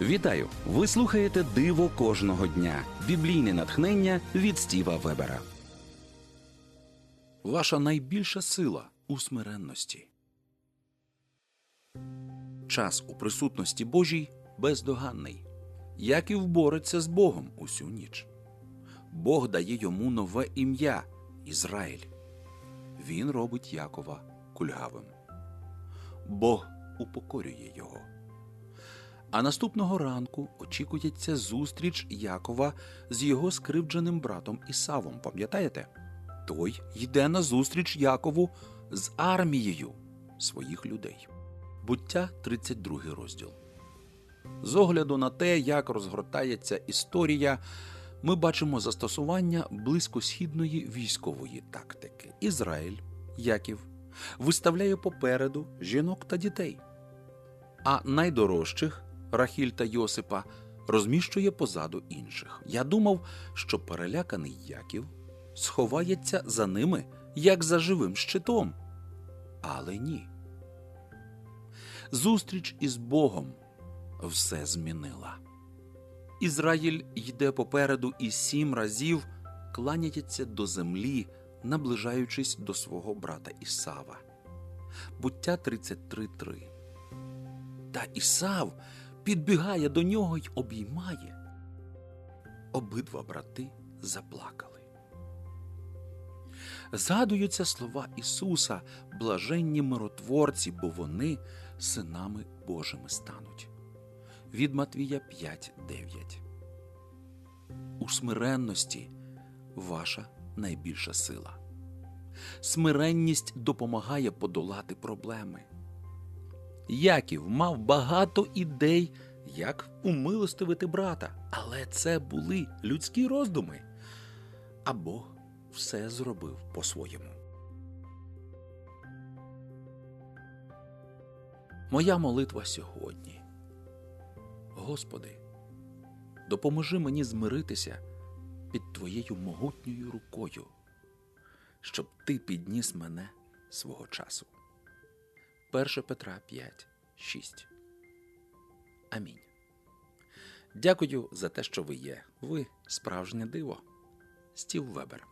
Вітаю! Ви слухаєте Диво кожного дня. Біблійне натхнення від Стіва Вебера. Ваша найбільша сила у смиренності. Час у присутності Божій бездоганний. Яків бореться з Богом усю ніч. Бог дає йому нове ім'я Ізраїль. Він робить Якова кульгавим. Бог упокорює його. А наступного ранку очікується зустріч Якова з його скривдженим братом Ісавом. Пам'ятаєте? Той йде на зустріч Якову з армією своїх людей. Буття 32 розділ. З огляду на те, як розгортається історія, ми бачимо застосування близькосхідної військової тактики. Ізраїль, Яків, виставляє попереду жінок та дітей, а найдорожчих Рахіль та Йосипа розміщує позаду інших. Я думав, що переляканий Яків сховається за ними, як за живим щитом. Але ні. Зустріч із Богом все змінила. Ізраїль йде попереду і сім разів кланяється до землі, наближаючись до свого брата Ісава. Буття 33.3. Та Ісав підбігає до нього й обіймає. Обидва брати заплакали. Згадуються слова Ісуса, блаженні миротворці, бо вони синами Божими стануть. Від Матвія 5.9. У смиренності ваша найбільша сила. Смиренність допомагає подолати проблеми. Яків мав багато ідей, як умилостивити брата, але це були людські роздуми. А Бог все зробив по-своєму. Моя молитва сьогодні. Господи, допоможи мені змиритися під Твоєю могутньою рукою, щоб Ти підніс мене свого часу. 1 Петра 5, 6. Амінь. Дякую за те, що ви є. Ви справжнє диво. Стів Вебер.